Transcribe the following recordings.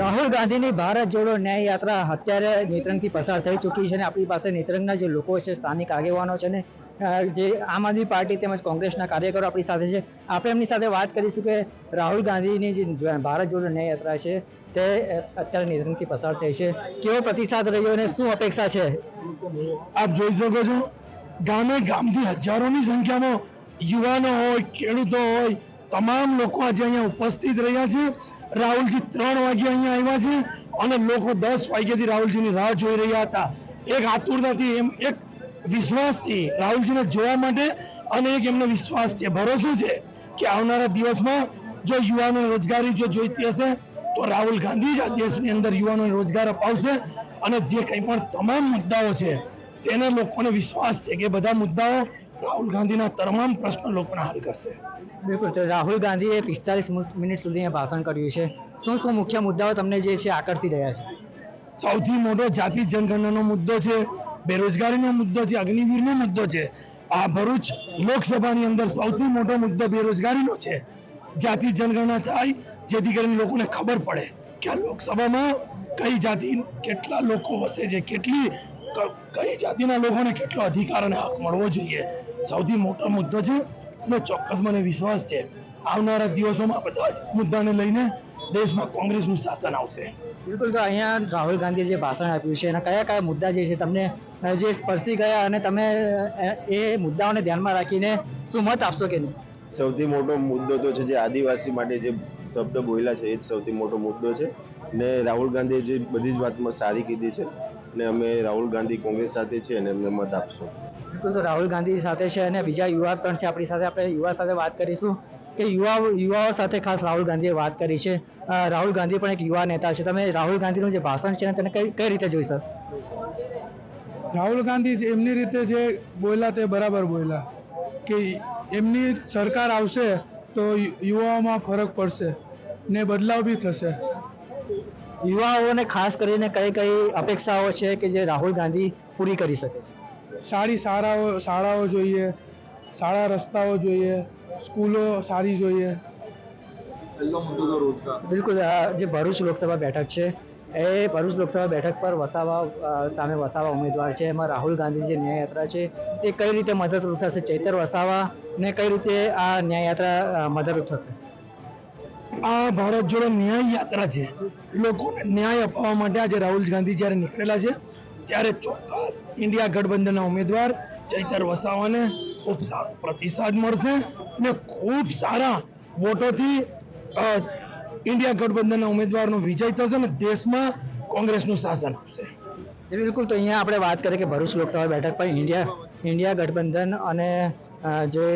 રાહુલ ગાંધીની ભારત જોડો ન્યાય યાત્રા અત્યારે નેત્રંગથી પસાર થઈ ચૂકી છે અને આપણી પાસે નેત્રંગના જે લોકો છે, સ્થાનિક આગેવાનો છે ને જે આમ આદમી પાર્ટી તેમજ કોંગ્રેસના કાર્યકરો આપણી સાથે છે, આપણે એમની સાથે વાત કરીશું કે રાહુલ ગાંધીની જે ભારત જોડો ન્યાય યાત્રા છે, તે અત્યારે નેત્રંગથી પસાર થઈ છે. કેવો પ્રતિસાદ રહ્યો અને શું અપેક્ષા છે? આપ જોઈ શકો છો, ગામે ગામથી હજારોની સંખ્યામાં યુવાનો હોય, ખેડૂતો હોય, તમામ લોકો આજે અહીંયા ઉપસ્થિત રહ્યા છે. રાહુલજી ત્રણ વાગે અહીંયા આવ્યા છે અને લોકો દસ વાગ્યાથી રાહુલજીની રાહ જોઈ રહ્યા હતા. એક આતુરતાથી એમ, એક વિશ્વાસથી રાહુલજીને જોવા માટે અને એક એમનો વિશ્વાસ છે. ભરોસો છે કે આવનારા દિવસમાં જો યુવાનોને રોજગારી જો જોઈતી હશે, તો રાહુલ ગાંધી જ આ દેશની અંદર યુવાનોને રોજગાર અપાવશે અને જે કંઈ પણ તમામ મુદ્દાઓ છે, તેને લોકોને વિશ્વાસ છે કે બધા મુદ્દાઓ રાહુલ ગાંધીના તમામ પ્રશ્નો લોકોને હલ કરશે. બિલકુલ. તો રાહુલ ગાંધીએ પિસ્તાલીસ મિનિટ સુધી ભાષણ કર્યું છે. શું શું મુખ્ય મુદ્દાઓ તમને જે છે આકર્ષી રહ્યા છે? સૌથી મોટો જાતિ જનગણનાનો મુદ્દો છે બેરોજગારીનો મુદ્દો છે અગ્નિવીરનો મુદ્દો છે. આ ભરૂચ લોકસભાની અંદર સૌથી મોટો મુદ્દો બેરોજગારીનો છે. જાતિ જનગણના થાય જેથી કરીને લોકોને ખબર પડે કે આ લોકસભામાં કઈ જાતિ કેટલા લોકો વસે છે કેટલી કઈ જાતિના લોકોને કેટલો અધિકાર અને હક મળવો જોઈએ? સૌથી મોટો મુદ્દો છે અને ચોક્કસ મને વિશ્વાસ છે આવનારા દિવસોમાં બધા જ મુદ્દાને લઈને દેશમાં કોંગ્રેસનું શાસન આવશે. બિલકુલ તો અહીંયા રાહુલ ગાંધીએ જે ભાષણ આપ્યું છે એના કયા કયા મુદ્દા જે છે તમને જે સ્પર્શી ગયા અને તમે એ મુદ્દાઓને ધ્યાનમાં રાખીને શું મત આપશો કે નહીં? સૌથી મોટો મુદ્દો તો છે જે આદિવાસી માટે જે શબ્દ બોલ્યા છે એ જ સૌથી મોટો મુદ્દો છે. ને રાહુલ ગાંધીએ જે બધી જ વાતમાં સારી કીધી છે ને અમે રાહુલ ગાંધી કોંગ્રેસ સાથે છે અને અમને મત આપશું. બિલકુલ તો રાહુલ ગાંધી સાથે છે અને બીજા યુવા પણ છે. આપણી સાથે આપણે યુવા સાથે વાત કરીશું કે યુવા યુવાઓ સાથે ખાસ રાહુલ ગાંધીએ વાત કરી છે. રાહુલ ગાંધી પણ એક યુવા નેતા છે. તમે રાહુલ ગાંધીનું જે ભાષણ છે તેને કઈ કઈ રીતે જોઈ શકો રાહુલ ગાંધી જે એમની રીતે જે બોલ્યા તે બરાબર બોલ્યા કે એમની સરકાર આવશે તો યુવાઓમાં ફરક પડશે ને બદલાવ બી થશે. યુવાઓને ખાસ કરીને કઈ કઈ અપેક્ષાઓ છે કે જે રાહુલ ગાંધી પૂરી કરી શકે? સારી શાળાઓ શાળાઓ જોઈએ સારા રસ્તાઓ જોઈએ સ્કૂલો સારી જોઈએ. બિલકુલ આ જે ભરૂચ લોકસભા બેઠક છે એ ભરૂચ લોકસભા બેઠક પર વસાવા સામે વસાવા ઉમેદવાર છે. એમાં રાહુલ ગાંધી જે ન્યાય યાત્રા છે એ કઈ રીતે મદદરૂપ થશે? ચૈતર વસાવા ને કઈ રીતે આ ન્યાયયાત્રા મદદરૂપ થશે? આ ભારત જોડો ન્યાય યાત્રા છે. લોકોને ન્યાય અપાવવા માટે આજે રાહુલ ગાંધી જ્યારે નીકળેલા છે, ત્યારે ચોક્કસ ઇન્ડિયા ગઠબંધનના ઉમેદવાર ચૈતર વસાવાને ખૂબ સારો પ્રતિસાદ મળશે અને ખૂબ સારા વોટોથી ઇન્ડિયા ગઠબંધનના ઉમેદવારનો વિજય થશે અને દેશમાં કોંગ્રેસનું શાસન આવશે. બિલકુલ. તો અહીંયા આપણે વાત કરીએ કે ભરૂચ લોકસભા બેઠક પર ઇન્ડિયા ઇન્ડિયા ગઠબંધન અને જે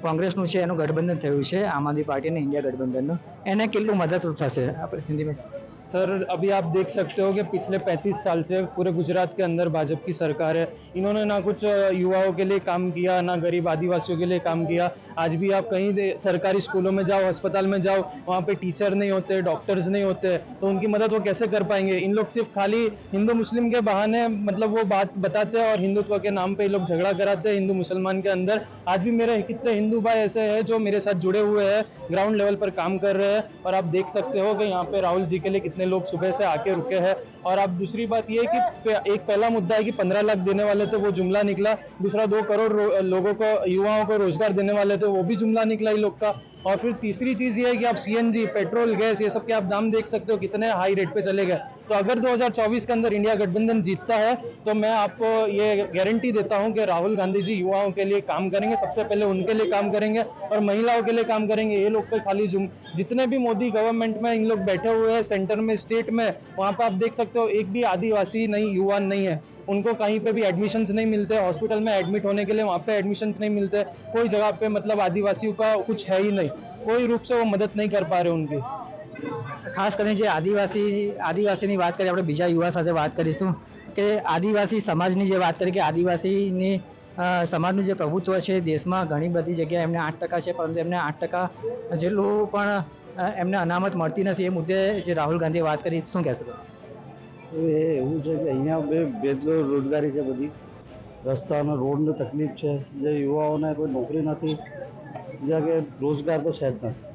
કોંગ્રેસનું છે એનું ગઠબંધન થયું છે, આમ આદમી પાર્ટી ઇન્ડિયા ગઠબંધનનું. એને કેટલું મદદરૂપ થશે? આપણે હિન્દીમાં सर, अभी आप देख सकते हो कि पिछले 35 साल से पूरे गुजरात के अंदर भाजपा की सरकार है। इन्होंने ना कुछ युवाओं के लिए काम किया, ना गरीब आदिवासियों के लिए काम किया। आज भी आप कहीं सरकारी स्कूलों में जाओ, अस्पताल में जाओ, वहाँ पे टीचर नहीं होते, डॉक्टर्स नहीं होते तो उनकी मदद वो कैसे कर पाएँगे? इन लोग सिर्फ़ खाली हिंदू मुस्लिम के बहाने मतलब वो बात बताते हैं और हिंदुत्व के नाम पर लोग झगड़ा कराते हैं हिंदू मुसलमान के अंदर। आज भी मेरे कितने हिंदू भाई ऐसे हैं जो मेरे साथ जुड़े हुए हैं, ग्राउंड लेवल पर काम कर रहे हैं। और आप देख सकते हो कि यहाँ पे राहुल जी के लिए कितने लोग सुबह से आके रुके हैं। और अब दूसरी बात ये है कि एक पहला मुद्दा है कि पंद्रह लाख देने वाले थे, वो जुमला निकला। दूसरा, दो करोड़ लोगों को, युवाओं को रोज़गार देने वाले थे, वो भी जुमला निकला इन लोग का। और फिर तीसरी चीज़ ये है कि आप सीएनजी पेट्रोल गैस ये सब के आप दाम देख सकते हो, कितने हाई रेट पे चले गए। तो अगर 2024 के अंदर इंडिया गठबंधन जीतता है तो मैं आपको ये गारंटी देता हूँ कि राहुल गांधी जी युवाओं के लिए काम करेंगे, सबसे पहले उनके लिए काम करेंगे और महिलाओं के लिए काम करेंगे। ये लोग पे खाली जुम जितने भी मोदी गवर्नमेंट में इन लोग बैठे हुए हैं सेंटर में स्टेट में, वहाँ पर आप देख सकते हो, एक भी आदिवासी नहीं, युवा नहीं है। उनको कहीं पे भी एडमिशन्स नहीं मिलते हॉस्पिटल में एडमिट होने के लिए वहाँ पे एडमिशन्स नहीं मिलते। कोई जगह पे मतलब आदिवासियों का कुछ है ही नहीं। कोई रूप से वो मदद नहीं कर पा रहे उनकी। ખાસ કરીને જે આદિવાસી, આદિવાસીની વાત કરીએ, આપણે બીજા યુવા સાથે વાત કરીશું કે આદિવાસી સમાજની જે વાત કરીએ કે આદિવાસીની સમાજનું જે પ્રભુત્વ છે દેશમાં ઘણી બધી જગ્યાએ એમને આઠ ટકા છે, પરંતુ એમને આઠ ટકા જેટલું પણ એમને અનામત મળતી નથી. એ મુદ્દે જે રાહુલ ગાંધીએ વાત કરી, શું કહેશો એ એવું છે કે અહીંયા બે બેદલો રોજગારી છે બધી. રસ્તાનો રોડની તકલીફ છે. જે યુવાઓને કોઈ નોકરી નથી, બીજા કે રોજગાર તો છે જ નથી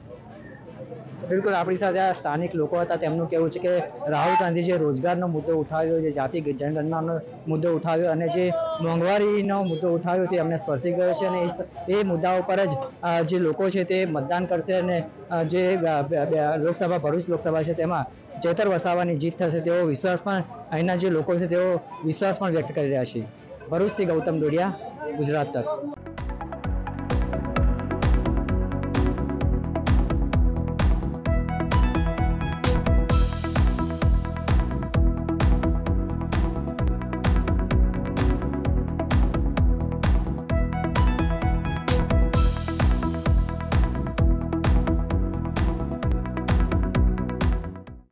બિલકુલ, આપણી સાથે આ સ્થાનિક લોકો હતા, તેમનું કહેવું છે કે રાહુલ ગાંધી જે રોજગારનો મુદ્દો ઉઠાવ્યો, જે જાતિ જનગણનાનો મુદ્દો ઉઠાવ્યો અને જે મોંઘવારીનો મુદ્દો ઉઠાવ્યો તે અમને સ્પર્શી ગયો છે અને એ મુદ્દા ઉપર જ જે લોકો છે તે મતદાન કરશે અને જે લોકસભા, ભરૂચ લોકસભા છે તેમાં ચેતર વસાવાની જીત થશે તેવો વિશ્વાસ પણ અહીંના જે લોકો છે તેઓ વિશ્વાસ પણ વ્યક્ત કરી રહ્યા છે. ભરૂચથી ગૌતમ ડોડિયા, ગુજરાત તક.